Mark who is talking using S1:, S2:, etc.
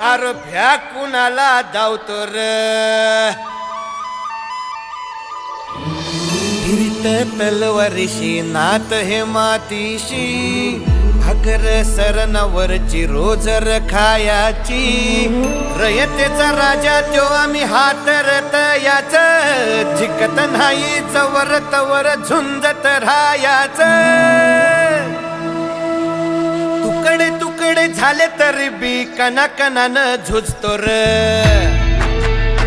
S1: आरभ्या कुणाला धावतो र? तलवारीशी नात हे मातीशी भाकर सरनावरची रोजर रखायाची. रयतेचा राजा तो आम्ही हातरत याच जिकत नाही चवर तवर झुंजत राहायचं. झाले तरी बी कना कनानं झुजतो र